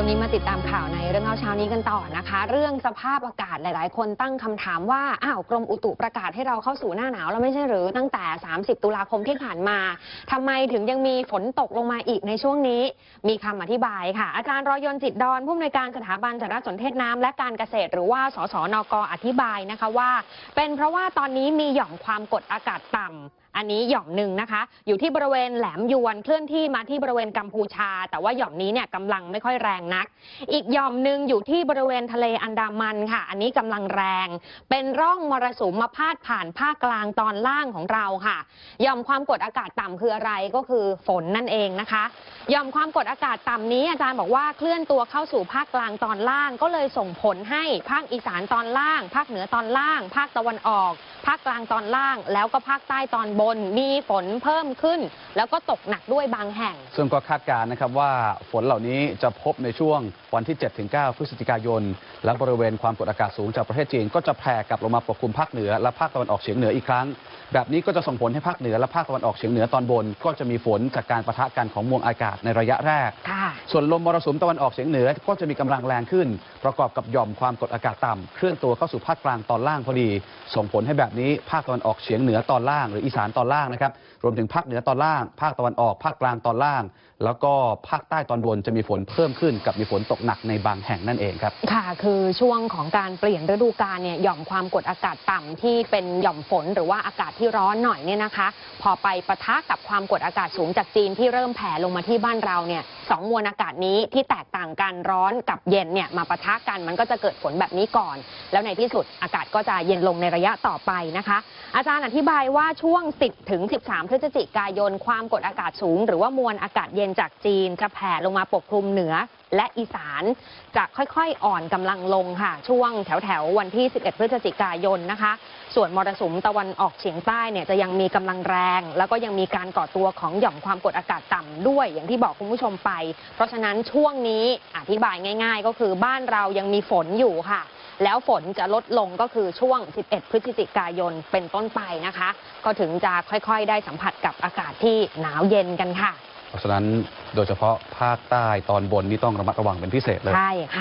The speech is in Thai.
ช่วงนี้มาติดตามข่าวในเรื่องเล่าเช้านี้กันต่อนะคะ เรื่องสภาพอากาศหลาย ๆ คนตั้งคำถามว่าอ้าวกรมอุตุประกาศให้เราเข้าสู่หน้าหนาวแล้วไม่ใช่หรือตั้งแต่ 30 ตุลาคมที่ผ่านมาทำไมถึงยังมีฝนตกลงมาอีกในช่วงนี้ มีคำอธิบายค่ะ อาจารย์รอยนจิตดอนผู้อำนวยการสถาบันสารสนเทศน้ำและการเกษตร หรือว่าสสนกอธิบายนะคะว่า เป็นเพราะว่าตอนนี้มีหย่อมความกดอากาศต่ำอันนี้หย่อมหนึ่งนะคะ อยู่ที่บริเวณแหลมยวนเคลื่อนที่มาที่บริเวณกัมพูชา แต่ว่าหย่อมนี้เนี่ยกำลังไม่ค่อยแรงนัก อีกหย่อมหนึ่งอยู่ที่บริเวณทะเลอันดามันค่ะ อันนี้กำลังแรง เป็นร่องมรสุมมาพาดผ่านภาคกลางตอนล่างของเราค่ะหย่อมความกดอากาศต่ำคืออะไรก็คือฝนนั่นเองนะคะหย่อมความกดอากาศต่ำนี้อาจารย์บอกว่าเคลื่อนตัวเข้าสู่ภาคกลางตอนล่าง ก็เลยส่งผลให้ภาคอีสานตอนล่าง ภาคเหนือตอนล่าง ภาคตะวันออก ภาคกลางตอนล่าง แล้วก็ภาคใต้ตอนบนมีฝนเพิ่มขึ้น แล้วก็ตกหนักด้วยบางแห่ง ซึ่งก็คาดการณ์นะครับว่าฝนเหล่านี้จะพบในช่วงวันที่ 7-9 พฤศจิกายน และบริเวณความกดอากาศสูงจากประเทศจีน ก็จะแผ่กลับลงมาปกคลุมภาคเหนือและภาคตะวันออกเฉียงเหนืออีกครั้ง แบบนี้ก็จะส่งผลให้ภาคเหนือและภาคตะวันออกเฉียงเหนือตอนบน ก็จะมีฝนจากการปะทะกันของมวลอากาศในระยะแรกค่ะส่วนลมมรสุมตะวันออกเฉียงเหนือก็จะมีกำลังแรงขึ้น ประกอบกับหย่อมความกดอากาศต่ำเคลื่อนตัวเข้าสู่ภาคกลางตอนล่างพอดี ส่งผลให้แบบนี้ภาคตะวันออกเฉียงเหนือตอนล่างหรืออีสานตอนล่างนะครับ รวมถึงภาคเหนือตอนล่าง ภาคตะวันออก ภาคกลางตอนล่าง แล้วก็ภาคใต้ตอนบนจะมีฝนเพิ่มขึ้นกับมีฝนตกหนักในบางแห่งนั่นเองครับ ค่ะ คือช่วงของการเปลี่ยนฤดูกาลเนี่ยหย่อมความกดอากาศต่ำที่เป็นหย่อมฝนหรือว่าอากาศที่ร้อนหน่อยเนี่ยนะคะ พอไปปะทะกับความกดอากาศสูงจากจีนที่เริ่มแผ่ลงมาที่บ้านเราเนี่ยสองมวลอากาศนี้ที่แตกต่างกันร้อนกับเย็นเนี่ยมาปะทะกันมันก็จะเกิดฝนแบบนี้ก่อน แล้วในที่สุดอากาศก็จะเย็นลงในระยะต่อไปนะคะ อาจารย์อธิบายว่าช่วง10ถึง13 พฤศจิกายน ความกดอากาศสูง หรือว่ามวลอากาศเย็นจากจีน จะแผ่ลงมาปกคลุมเหนือและอีสาน จะค่อยๆ อ่อนกำลังลงค่ะ ช่วงแถวๆ วันที่ 11 พฤศจิกายนนะคะ ส่วนมรสุมตะวันออกเฉียงใต้เนี่ยจะยังมีกำลังแรง แล้วก็ยังมีการก่อตัวของหย่อมความกดอากาศต่ำด้วย อย่างที่บอกคุณผู้ชมไป เพราะฉะนั้นช่วงนี้อธิบายง่าย ๆ ก็คือบ้านเรายังมีฝนอยู่ค่ะ แล้วฝนจะลดลงก็คือช่วง 11 พฤศจิกายนเป็นต้นไปนะคะ ก็ถึงจะค่อยๆ ได้สัมผัสกับอากาศที่หนาวเย็นกันค่ะ เพราะฉะนั้นโดยเฉพาะภาคใต้ตอนบนนี่ต้องระมัดระวังเป็นพิเศษเลย ใช่ค่ะ